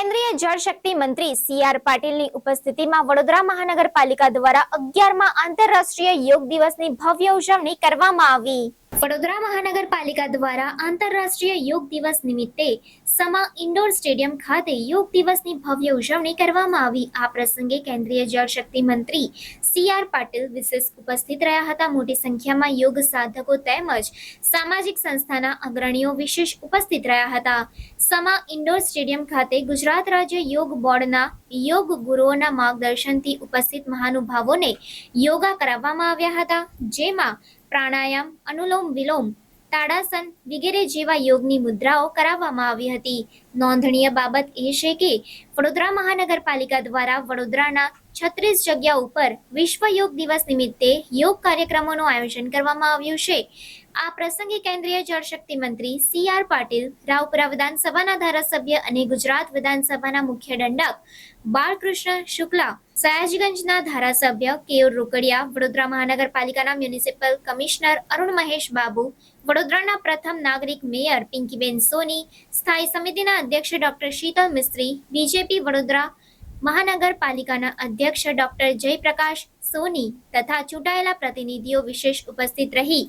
કેન્દ્રીય જળશક્તિ મંત્રી C R પાટીલની ઉપસ્થિતિમાં વડોદરા મહાનગરપાલિકા દ્વારા અગિયારમાં આંતરરાષ્ટ્રીય યોગ દિવસની ભવ્ય ઉજવણી કરવામાં આવી. વડોદરા મહાનગરપાલિકા દ્વારા આંતરરાષ્ટ્રીય યોગ દિવસ નિમિત્તે સમા ઇન્ડોર સ્ટેડિયમ ખાતે યોગ દિવસની ભવ્ય ઉજવણી કરવામાં આવી. આ પ્રસંગે કેન્દ્રીય જળશક્તિ મંત્રી સી આર પાટીલ વિશેષ ઉપસ્થિત રહ્યા હતા. મોટી સંખ્યામાં યોગ સાધકો તેમજ સામાજિક સંસ્થાના અગ્રણીઓ વિશેષ ઉપસ્થિત રહ્યા હતા. સમા ઇન્ડોર સ્ટેડિયમ ખાતે ગુજરાત રાજ્ય યોગ બોર્ડના યોગ ગુરુઓના માર્ગદર્શનથી ઉપસ્થિત મહાનુભાવોને યોગા કરાવવામાં આવ્યા હતા. જેમાં પ્રાણાયામ, અનુલોમ વિલોમ, તાડાસન વગેરે જેવા યોગની મુદ્રાઓ કરાવવામાં આવી હતી. નોંધનીય બાબત એ છે કે, વડોદરા મહાનગરપાલિકા દ્વારા વડોદરાના છત્રીસ જગ્યા ઉપર વિશ્વ યોગ દિવસ નિમિત્તે યોગ કાર્યક્રમોનું આયોજન કરવામાં આવ્યું છે. આ પ્રસંગે કેન્દ્રીય જળશક્તિ મંત્રી સી આર પાટીલ, રાવપુરા વિધાનસભાના ધારાસભ્ય અને ગુજરાત વિધાનસભાના મુખ્ય દંડક બાળકૃષ્ણ શુક્લા સયાજગંજના ધારાસભ્ય કેયુર રોકડિયા વડોદરા મહાનગરપાલિકાના મ્યુનિસિપલ કમિશનર અરુણ મહેશ બાબુ, વડોદરાના પ્રથમ નાગરિક મેયર પિંકીબેન સોની, સ્થાયી સમિતિના અધ્યક્ષ ડોક્ટર શીતલ મિસ્ત્રી, બીજેપી વડોદરા મહાનગરપાલિકાના અધ્યક્ષ ડોક્ટર જયપ્રકાશ સોની તથા ચૂંટાયેલા પ્રતિનિધિઓ વિશેષ ઉપસ્થિત રહી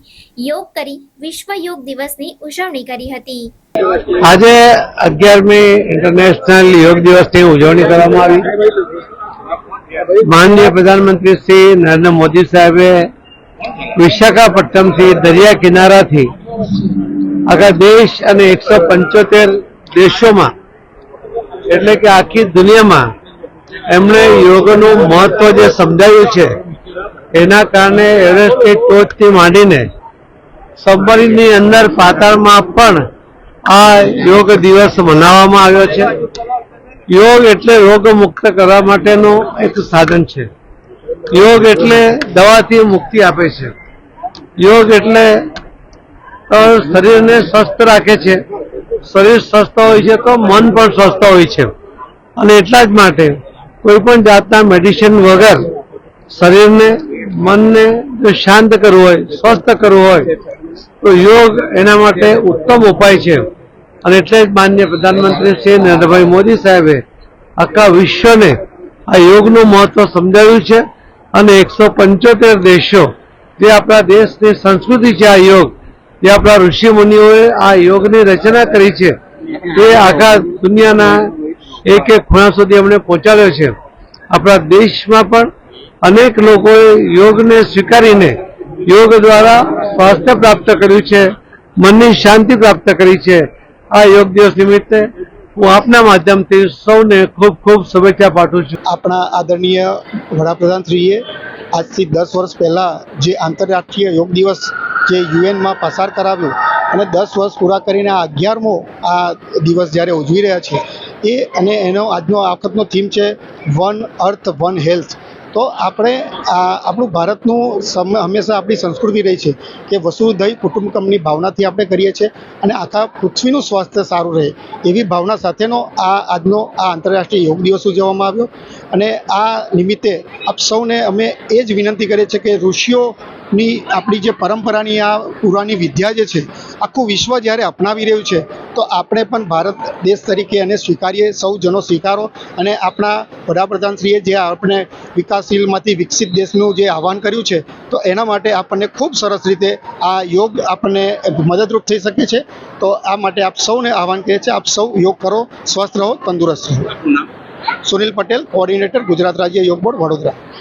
યોગ કરી વિશ્વ યોગ દિવસની ઉજવણી કરી હતી. આજે અગિયારમી ઇન્ટરનેશનલ યોગ દિવસની ઉજવણી કરવામાં આવી. માનનીય પ્રધાનમંત્રી શ્રી નરેન્દ્ર મોદી સાહેબે વિશાખાપટ્ટનમથી દરિયા કિનારાથી આખા દેશ અને એકસો પંચોતેર દેશોમાં એટલે કે આખી દુનિયામાં એમણે યોગનું મહત્વ જે સમજાવ્યું છે એના કારણે એવરેસ્ટની ટોચથી માંડીને સબમરીનની અંદર પાતાળમાં પણ આ યોગ દિવસ મનાવવામાં આવ્યો છે. યોગ એટલે રોગ મુક્ત કરવા માટેનું એક સાધન છે. યોગ એટલે દવાથી મુક્તિ આપે છે. યોગ એટલે શરીરને સ્વસ્થ રાખે છે. શરીર સ્વસ્થ હોય છે તો મન પણ સ્વસ્થ હોય છે. અને એટલા જ માટે કોઈ પણ જાતના મેડિસિન વગર શરીરને, મનને જો શાંત કરવું હોય, સ્વસ્થ કરવું હોય, તો યોગ એના માટે ઉત્તમ ઉપાય છે. અને એટલે જ માન્ય પ્રધાનમંત્રી શ્રી નરેન્દ્રભાઈ મોદી સાહેબે આખા વિશ્વને આ યોગનું મહત્વ સમજાવ્યું છે અને એકસો પંચોતેર દેશો જે આપણા દેશની સંસ્કૃતિ છે આ યોગ, જે આપણા ઋષિ મુનિઓએ આ યોગની રચના કરી છે, તે આખા દુનિયાના એક એક ખૂણા સુધી એમણે પહોંચાડ્યો છે. આપણા દેશમાં પણ અનેક લોકોએ યોગને સ્વીકારીને યોગ દ્વારા સ્વાસ્થ્ય પ્રાપ્ત કર્યું છે, મનની શાંતિ પ્રાપ્ત કરી છે આ યોગ દિવસ નિમિત્તે હું આપના માધ્યમથી સૌને ખૂબ ખૂબ શુભેચ્છા પાઠવું છું. આપણા આદરણીય વડાપ્રધાનશ્રીએ આજથી દસ વર્ષ પહેલાં જે આંતરરાષ્ટ્રીય યોગ દિવસ જે યુએનમાં પસાર કરાવ્યો અને દસ વર્ષ પૂરા કરીને આ અગિયારમો આ દિવસ જ્યારે ઉજવી રહ્યા છે, એ અને એનો આજનો આ વખતનો થીમ છે, વન અર્થ, વન હેલ્થ. તો આપણે આ આપણું ભારતનું હંમેશા આપણી સંસ્કૃતિ રહી છે કે વસુધૈવ કુટુંબકમની ભાવનાથી આપણે કરીએ છીએ અને આખા પૃથ્વીનું સ્વાસ્થ્ય સારું રહે એવી ભાવના સાથેનો આ આજનો આ આંતરરાષ્ટ્રીય યોગ દિવસ ઉજવવામાં આવ્યો. અને આ નિમિત્તે આપ સૌને અમે એ જ વિનંતી કરીએ છીએ કે ઋષિઓની આપણી જે પરંપરાની આ પુરાની વિદ્યા જે છે આખું વિશ્વ જ્યારે અપનાવી રહ્યું છે તો આપણે પણ ભારત દેશ તરીકે એને સ્વીકારીએ સૌ જનો સ્વીકારો અને આપણા વડાપ્રધાનશ્રીએ જે આપણે વિકાસશીલમાંથી વિકસિત દેશનું જે આહવાન કર્યું છે તો એના માટે આપણને ખૂબ સરસ રીતે આ યોગ આપણને મદદરૂપ થઈ શકે છે. તો આ માટે આપ સૌને આહવાન કરીએ છીએ આપ સૌ યોગ કરો સ્વસ્થ રહો તંદુરસ્ત રહો. સુનિલ પટેલ કોઓર્ડિનેટર ગુજરાત રાજ્ય યોગ બોર્ડ વડોદરા.